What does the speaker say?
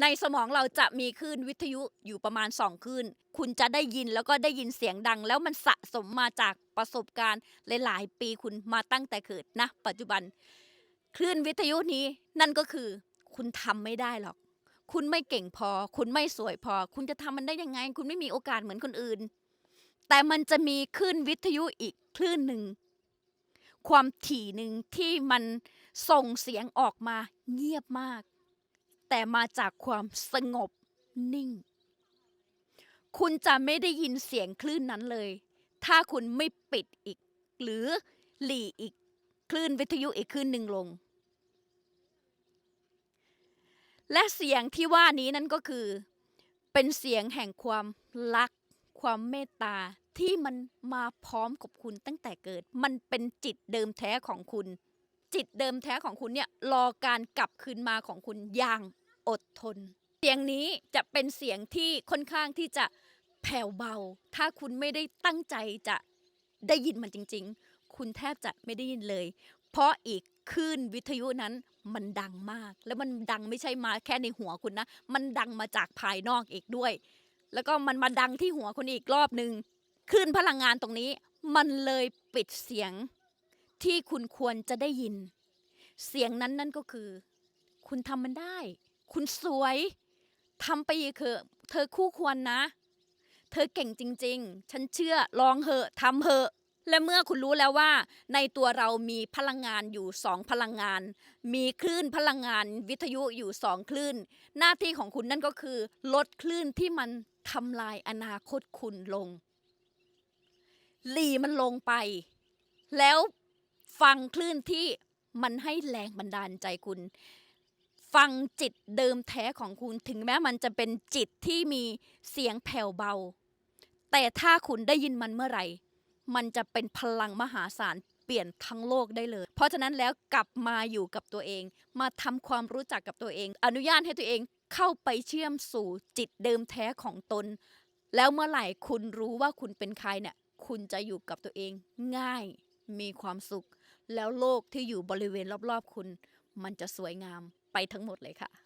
ในสมองเราจะมีคลื่นวิทยุอยู่ประมาณ2คลื่น คุณจะได้ยินแล้วก็ได้ยินเสียงดัง แล้วมันสะสมมาจากประสบการณ์หลาย ๆ ปีคุณมาตั้งแต่เกิดนะ ปัจจุบัน คลื่นวิทยุนี้นั่นก็คือ คุณทำไม่ได้หรอก คุณไม่เก่งพอ คุณไม่สวยพอ คุณจะทำมันได้ยังไง คุณไม่มีโอกาสเหมือนคนอื่น แต่มันจะมีคลื่นวิทยุอีกคลื่นหนึ่งความถี่หนึ่งที่มันส่งเสียงออกมาเงียบมาก แต่มาจากความสงบนิ่ง คุณจะไม่ได้ยินเสียงคลื่นนั้นเลย ถ้าคุณไม่ปิดอีก หรือหลีอีกคลื่นวิทยุอีกคลื่นหนึ่งลง และเสียงที่ว่านี้นั่นก็คือ เป็นเสียงแห่งความรัก ความเมตตาที่มันมาพร้อมกับคุณตั้งแต่เกิด มันเป็นจิตเดิมแท้ของคุณ จิตเดิมแท้ของคุณเนี่ยรอการกลับคืนมาของคุณอย่าง อดทน เสียงนี้จะเป็นเสียงที่ค่อนข้างที่จะแผ่วเบา ถ้าคุณไม่ได้ตั้งใจจะได้ยินมันจริง ๆ คุณแทบจะไม่ได้ยินเลย เพราะอีกคลื่นวิทยุนั้นมันดังมาก แล้วมันดังไม่ใช่มาแค่ในหัวคุณนะ มันดังมาจากภายนอกอีกด้วย แล้วก็มันมาดังที่หัวคุณอีกรอบหนึ่งคลื่นพลังงานตรงนี้ มันเลยปิดเสียงที่คุณควรจะได้ยิน เสียงนั้นนั่นก็คือ คุณทำมันได้ คุณสวยทำไปอีกเถอะเธอคู่ควรนะ เธอเก่งจริง ๆ ฉันเชื่อลองเหอะทำเหอะ และเมื่อคุณรู้แล้วว่า ในตัวเรามีพลังงานอยู่สองพลังงาน มีคลื่นพลังงานวิทยุอยู่สองคลื่น หน้าที่ของคุณนั่นก็คือ ลดคลื่นที่มันทำลายอนาคตคุณลงหลีมันลงไป แล้วฟังคลื่นที่มันให้แรงบันดาลใจคุณ ฟังจิตเดิมแท้ของคุณ ถึงแม้มันจะเป็นจิตที่มีเสียงแผ่วเบา แต่ถ้าคุณได้ยินมันเมื่อไหร่ มันจะเป็นพลังมหาศาลเปลี่ยนทั้งโลกได้เลย เพราะฉะนั้นแล้วกลับมาอยู่กับตัวเอง มาทำความรู้จักกับตัวเอง อนุญาตให้ตัวเองเข้าไปเชื่อมสู่จิตเดิมแท้ของตน แล้วเมื่อไหร่คุณรู้ว่าคุณเป็นใครเนี่ยคุณจะอยู่กับตัวเองง่ายมีความสุข แล้วโลกที่อยู่บริเวณรอบๆคุณ มันจะสวยงาม ไปทั้งหมดเลยค่ะ